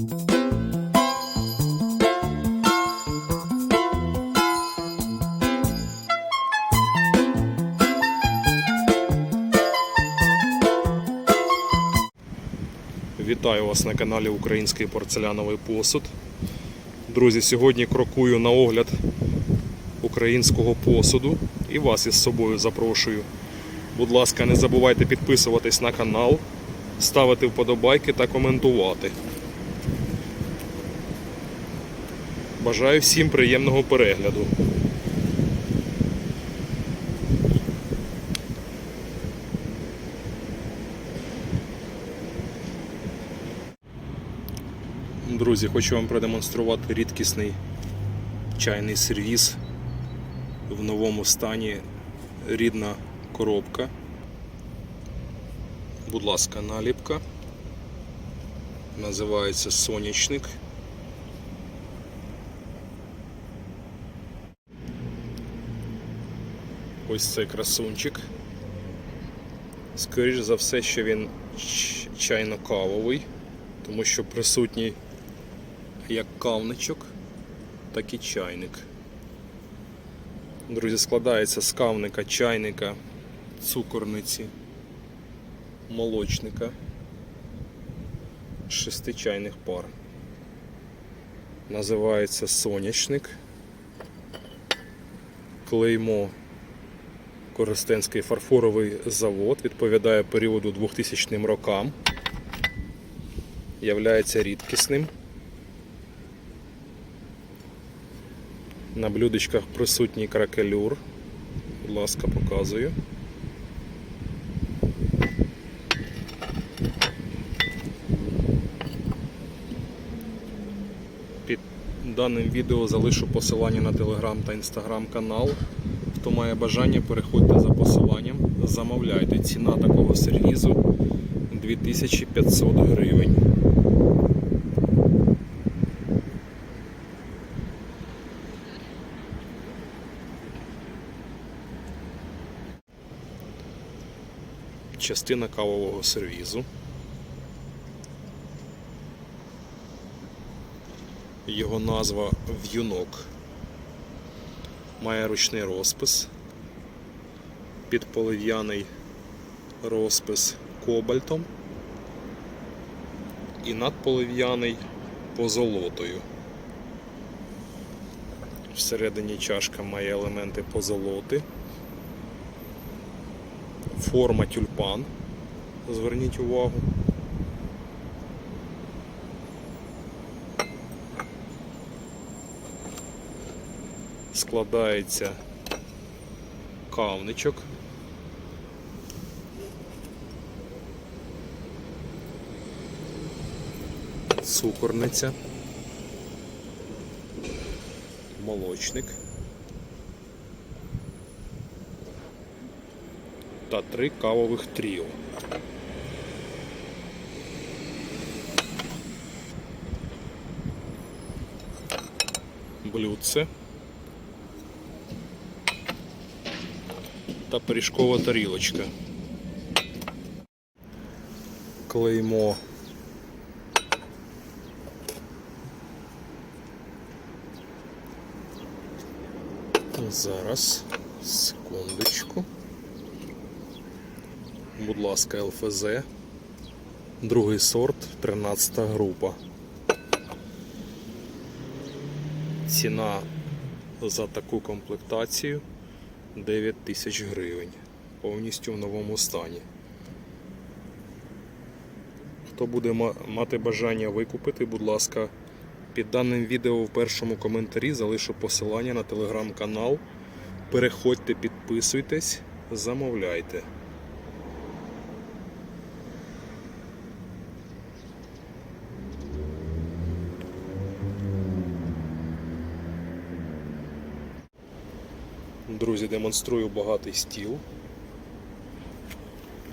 Вітаю вас на каналі Український порцеляновий посуд. Друзі, сьогодні крокую на огляд українського посуду і вас із собою запрошую. Будь ласка, не забувайте підписуватись на канал, ставити вподобайки та коментувати. Бажаю всім приємного перегляду. Друзі, хочу вам продемонструвати рідкісний чайний сервіс в новому стані рідна коробка. Будь ласка, наліпка. Називається сонячник. Ось цей красунчик. Скоріше за все, що він чайно-кавовий, тому що присутній як кавничок, так і чайник. Друзі, складається з кавника, чайника, цукорниці, молочника, шести чайних пар. Називається сонячник. Клеймо Коростенський фарфоровий завод відповідає періоду 2000 рокам. Являється рідкісним. На блюдечках присутній кракелюр. Будь ласка, показую. Під даним відео залишу посилання на телеграм та інстаграм канал. Хто має бажання, переходьте за посиланням, замовляйте. Ціна такого сервізу 2500 гривень. частина кавового сервізу. Його назва в'юнок. Має ручний розпис, підполив'яний розпис кобальтом і надполив'яний позолотою. Всередині чашка має елементи позолоти форма тюльпан. Зверніть увагу. Складається кавничок. Цукорниця. Молочник. та три кавових тріо. Блюдце та пиріжкова тарілочка. Клеймо Зараз, секундочку. Будь ласка, ЛФЗ. Другий сорт, 13 група. Ціна за таку комплектацію 9 тисяч гривень. Повністю в новому стані. Хто буде мати бажання викупити, будь ласка, під даним відео в першому коментарі залишу посилання на телеграм-канал. Переходьте, підписуйтесь, замовляйте. Друзі, демонструю багатий стіл.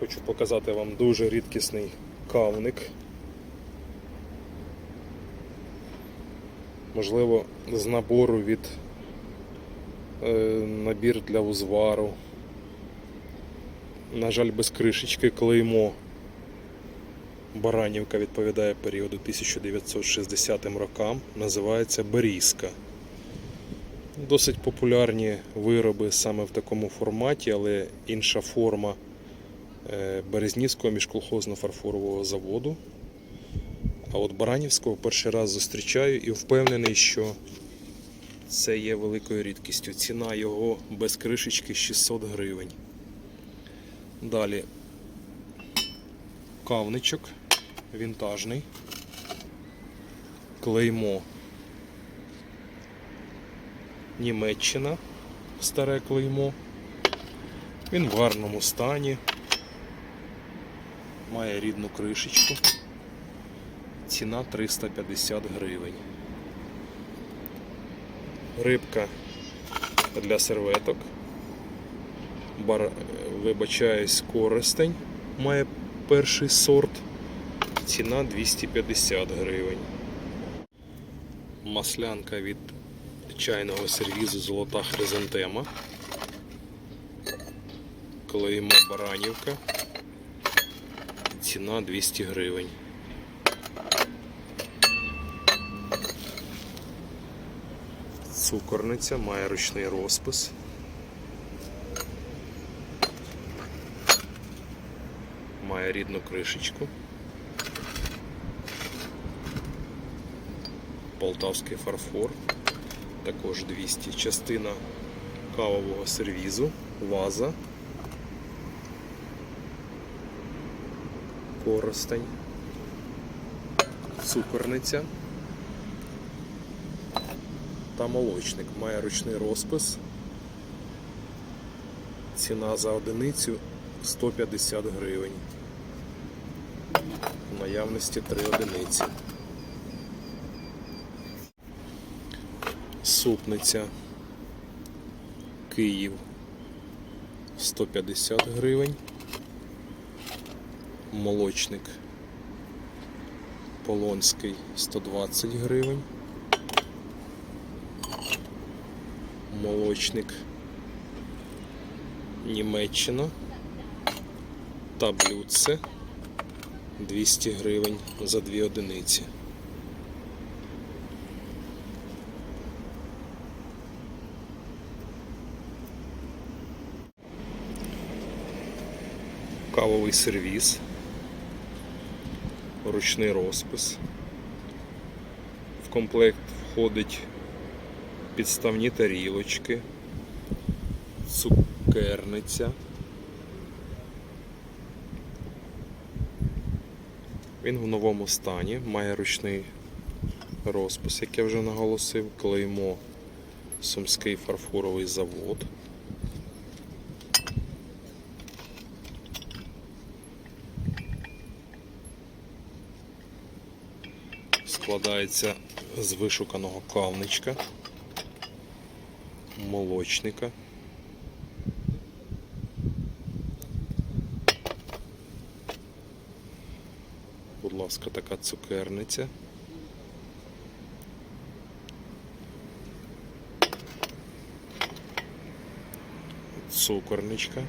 Хочу показати вам дуже рідкісний кавник. Можливо, з набору від е, набір для узвару. На жаль, без кришечки клеймо Баранівка відповідає періоду 1960 рокам. Називається Берізка. Досить популярні вироби саме в такому форматі, але інша форма е, Березнівського міжколхозно-фарфорового заводу. А от Баранівського перший раз зустрічаю і впевнений, що це є великою рідкістю. Ціна його без кришечки 600 гривень. Далі кавничок вінтажний. Клеймо. Німеччина. Старе клеймо. Він в гарному стані. Має рідну кришечку. Ціна 350 гривень. Рибка для серветок. Бар... Вибачаюсь, користень має перший сорт. Ціна 250 гривень. Маслянка від чайного сервізу Золота хризантема. Клеймо Баранівка. Ціна 200 гривень. Цукорниця має ручний розпис. Має рідну кришечку. Полтавський фарфор. Також 200. Частина кавового сервізу, ваза. Коростень. Цукорниця та молочник. Має ручний розпис. Ціна за одиницю 150 гривень. В наявності 3 одиниці. Супниця Київ 150 гривень. Молочник Полонський 120 гривень. Молочник Німеччина та блюдце 200 гривень за дві одиниці. Кавовий сервіс, ручний розпис. В комплект входить підставні тарілочки, цукерниця. Він в новому стані, має ручний розпис, як я вже наголосив, клеймо Сумський фарфоровий завод. Складається з вишуканого кавничка, молочника. Будь ласка, така цукерниця. Цукорничка.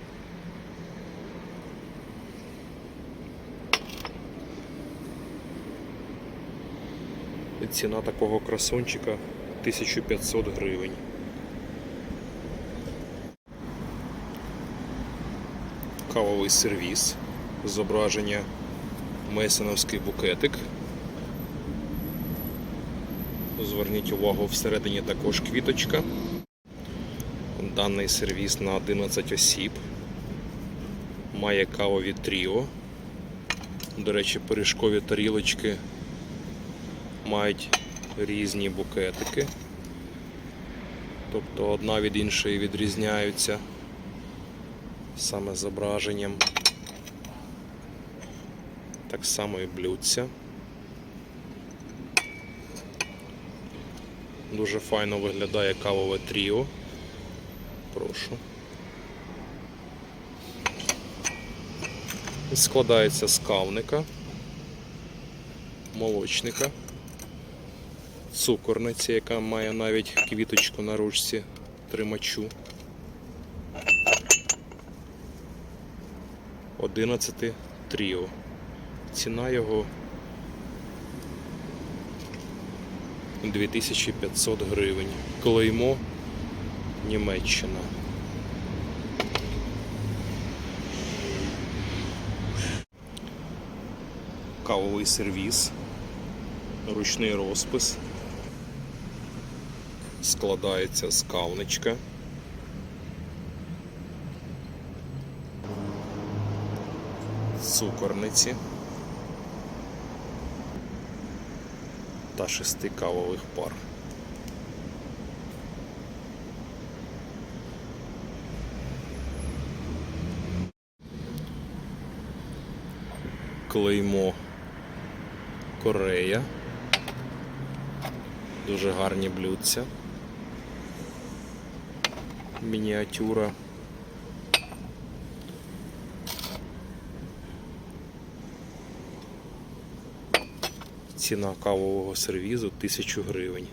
Ціна такого красунчика 1500 гривень. Кавовий сервіс, зображення Мейсоновський букетик. Зверніть увагу, всередині також квіточка. Даний сервіс на 11 осіб. Має кавові тріо. До речі, пиріжкові тарілочки мають різні букетики. Тобто одна від іншої відрізняються саме зображенням. Так само і блюдця. Дуже файно виглядає кавове тріо. Прошу. Складається з кавника, молочника, цукорниці, яка має навіть квіточку на ручці тримачу. 11 тріо. Ціна його 2500 гривень. Клеймо Німеччина. Кавовий сервіс, ручний розпис. Складається з кавничка. Цукорниці та шести кавових пар. Клеймо Корея. Дуже гарні блюдця. Мініатюра. Ціна кавового сервізу 1000 гривень.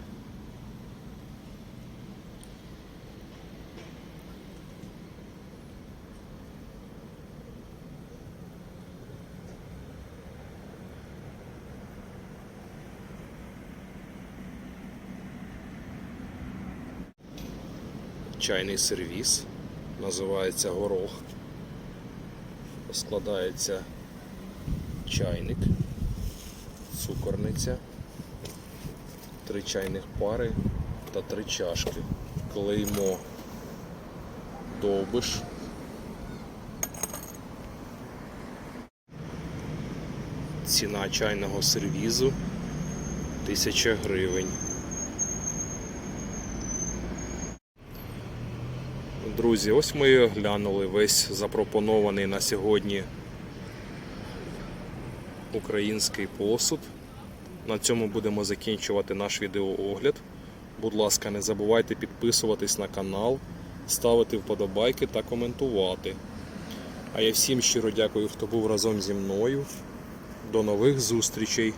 Чайний сервіс. Називається горох. Складається чайник цукорниця, три чайних пари та три чашки. Клеймо довбиш. Ціна чайного сервізу 1000 гривень. Друзі, ось ми оглянули весь запропонований на сьогодні український посуд. На цьому будемо закінчувати наш відеоогляд. Будь ласка, не забувайте підписуватись на канал, ставити вподобайки та коментувати. А я всім щиро дякую, хто був разом зі мною. До нових зустрічей!